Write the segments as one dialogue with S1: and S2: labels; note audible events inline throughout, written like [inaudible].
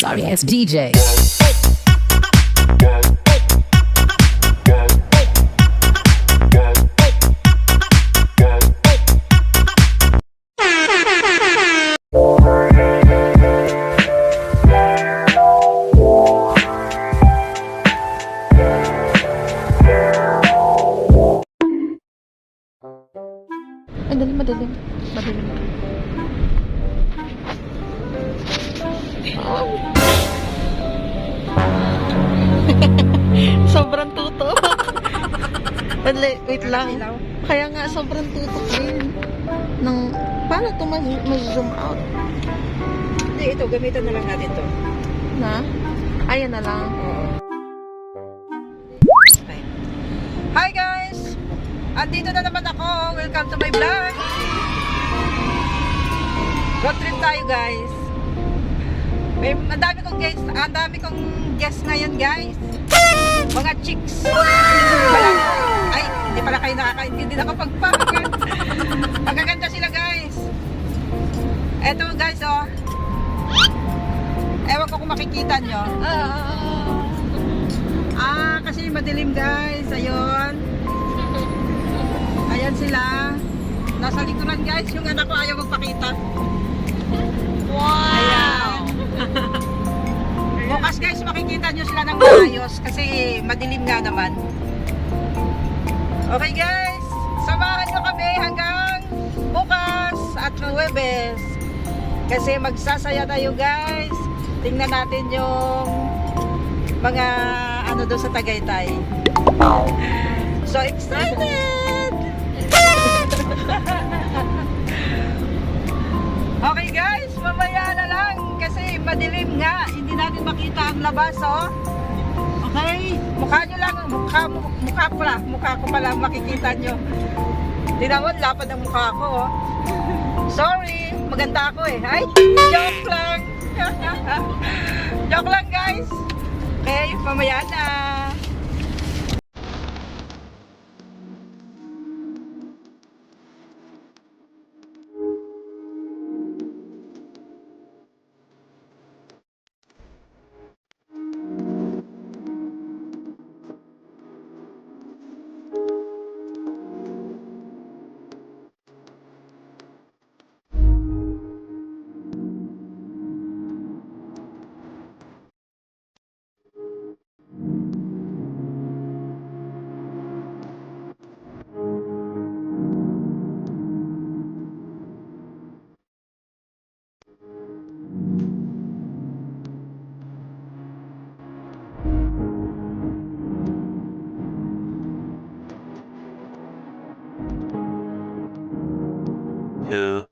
S1: Sorry ass DJ.
S2: Sobrang tutok. [laughs] Wait, wait lang. Kaya nga, sobrang tutok din. Nang, paano ito mag- mag-zoom out?
S3: Hindi, ito, gamitan na lang natin to.
S2: Na? Ayan na lang.
S3: Hi guys! Andito na naman ako. Welcome to my vlog. Road trip tayo guys. May, ang dami kong guests, ang dami kong guests ngayon guys. Mga chicks. Wala. Ay, hindi pala kayo nakakaintindi na kapag pagpapagod. Magaganda sila guys. Eto guys oh. Ewan ko kung makikita nyo. Ah, kasi madilim guys. Ayun. Ayan sila. Nasa likuran guys. Yung anak ko ayaw magpakita. Sila ng maayos kasi madilim nga naman. Okay guys, samahan nyo kami hanggang bukas at Huwebes. Kasi magsasaya tayo guys. Tingnan natin yung mga ano doon sa Tagaytay. So excited! [laughs] okay guys, mamaya na lang kasi madilim nga. Natin makita ang labas, oh. Okay? Mukha nyo lang, mukha, mukha lang, mukha ko pala makikita nyo. Naman, lapad ang mukha ko, oh. [laughs] Sorry, maganda ako eh. Ay, joke lang. [laughs] joke lang guys. Okay, mamaya na.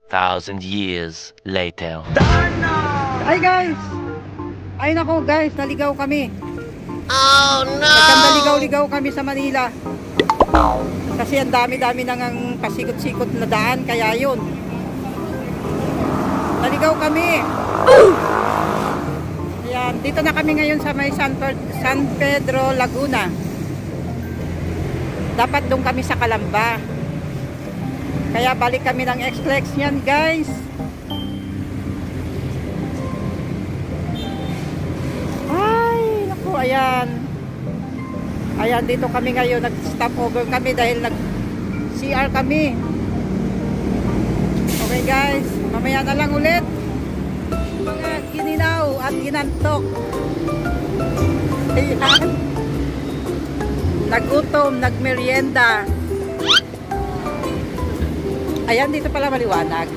S4: Thousand years later.
S3: Hi guys! Ay nako guys, naligaw kami. Oh no! Nagkandaligaw-ligaw kami sa Manila. Kasi ang dami-dami nang ang pasikot-sikot na daan, kaya yun. Naligaw kami. Ayan, dito na kami ngayon sa may San, Per- San Pedro, Laguna. Dapat doon kami sa Calamba. Kaya balik kami ng X-Flex yan guys. Ay, naku, ayan. Ayan, dito kami ngayon. Nag-stop over kami dahil nag-CR kami. Okay guys, mamaya na lang ulit. Mga gininaw at ginantok. Ayan. Nagutom, nagmerienda. Ayan, dito pala maliwanag.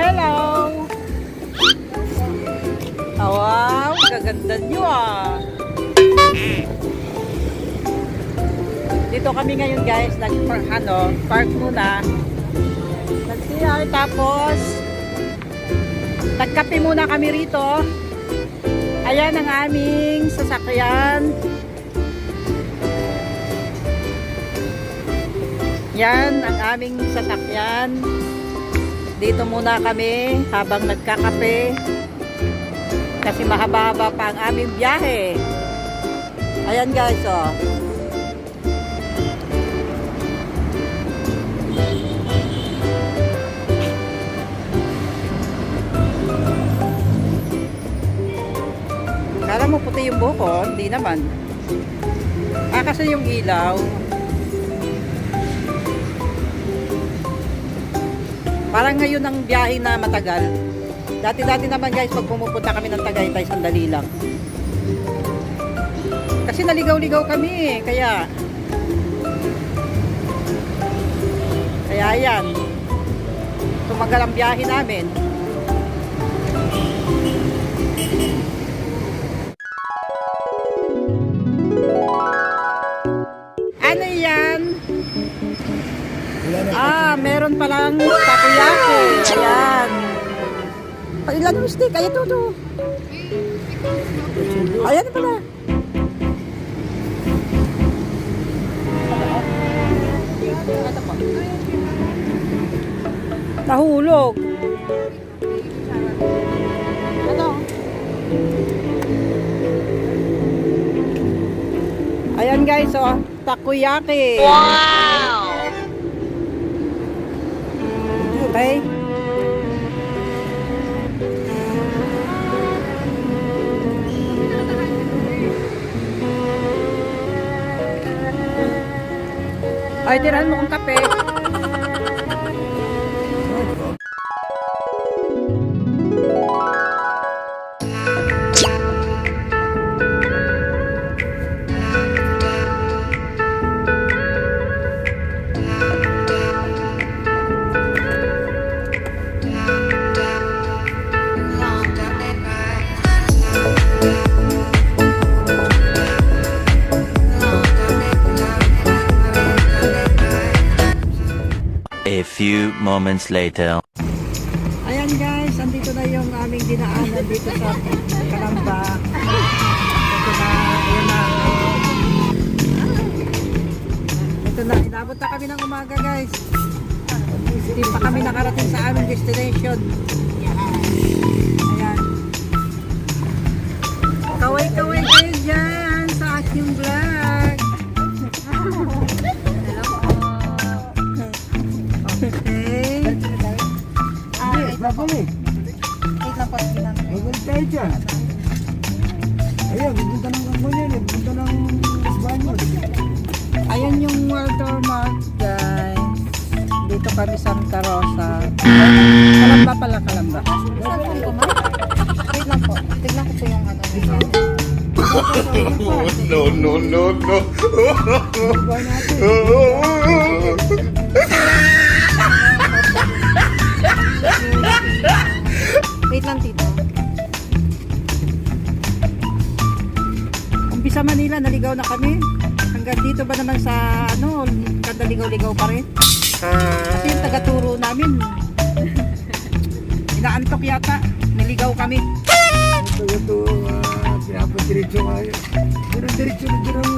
S3: Hello! Wow, kaganda nyo ah. Dito kami ngayon guys, nag ano, park muna. Nag-CR tapos nagkape muna kami rito. Ayan ang aming sasakyan. Yan ang aming sasakyan. Dito muna kami habang nagkakape. Kasi mahaba-haba pa ang aming biyahe. Ayan guys, oh. Buko, hindi naman. Ah, kasi yung ilaw. Parang ngayon ang biyahe na matagal. Dati-dati naman guys, pag pumupunta kami ng Tagaytay, sandali lang. Kasi naligaw-ligaw kami eh, kaya... Kaya yan. Tumagal ang biyahe namin. Meron palang takoyaki. Ayan. Ilan yung stick? Ayan to, to. Ayan pala. Nahulog. Ano? Ayan guys, oh. Takoyaki.
S2: Wow!
S3: Okay. Ay, tirahan mo kong kape.
S4: Few moments later.
S3: Ayan guys, andito na yung aming dinaanan dito sa Kalamba. Ito na, ayan na. Ito na, inabot na kami ng umaga guys. Hindi pa kami nakarating sa aming destination. Ayan. Kaway-kaway kayo dyan sa aking vlog. Kami Santa Rosa. Kalamba pala, Kalamba.
S2: Wait lang po. Tignan ko po yung ano. [laughs]
S5: no, no, no, no.
S1: Natin.
S2: Wait lang, tito.
S3: Umpisa Manila, naligaw na kami. Hanggang dito ba naman sa ano, kada ligaw-ligaw pa rin. Kasi yung taga-turo namin, [laughs] inaantok yata. Naligaw kami.
S1: Ito, ito, ah, pinapadiretso nga yun. Pero diretso na dyan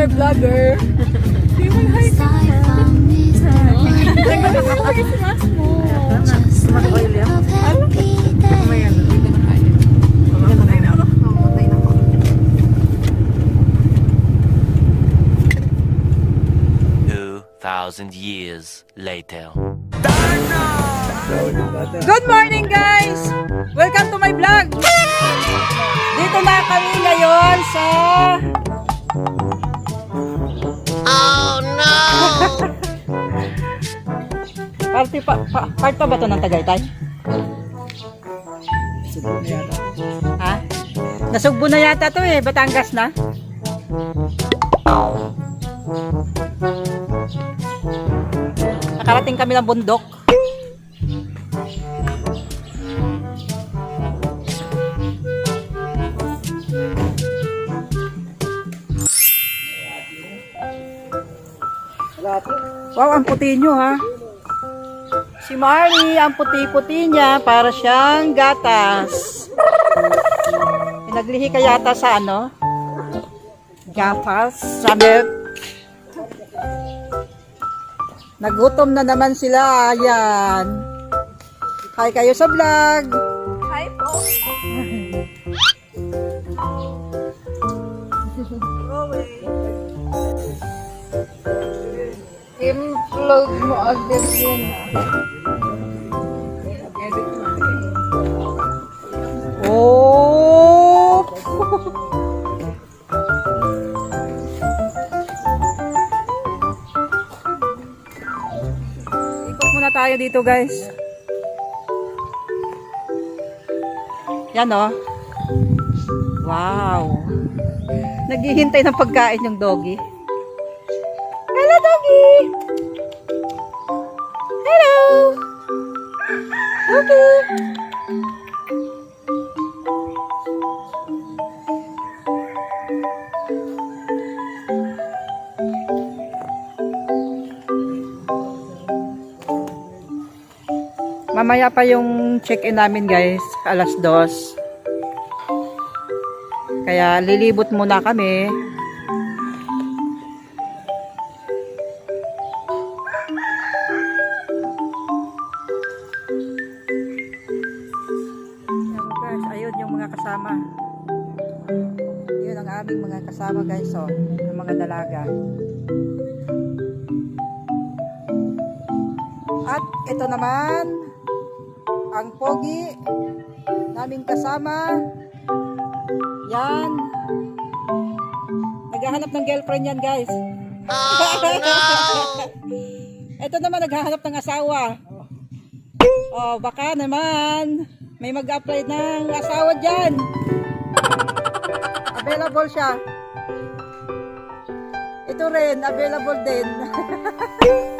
S2: Doctor vlogger. Christmas mo.
S6: Just like a happy day.
S4: Two thousand years later.
S3: Good morning guys! Welcome to my vlog! Dito na kami ngayon sa... Party pa, pa, part pa ba ito ng Tagaytay? Ha? Nasugbo na yata to eh, Batangas na. Nakarating kami ng bundok. Wow, ang puti nyo ha. Si Mari, ang puti-puti niya para siyang gatas. Pinaglihi ka yata sa ano? Gatas sa milk. Nagutom na naman sila. Ayan. Hi kayo sa vlog.
S2: Hi po. I-vlog mo agad yun.
S3: Oh! Tayo dito, guys. Yan, oh. Wow. Naghihintay ng pagkain yung doggy. Hello, doggy! Hello! Doggy! Mamaya pa yung check-in namin guys, alas dos. Kaya lilibot muna kami. Guys, ayun yung mga kasama. Yun ang aming mga kasama guys, oh, yung mga dalaga. At ito naman, pogi naming kasama. Yan. Naghahanap ng girlfriend yan, guys. [laughs] ito naman naghahanap ng asawa. Oh, baka naman may mag-apply ng asawa dyan. Available siya. Ito rin, available din. [laughs]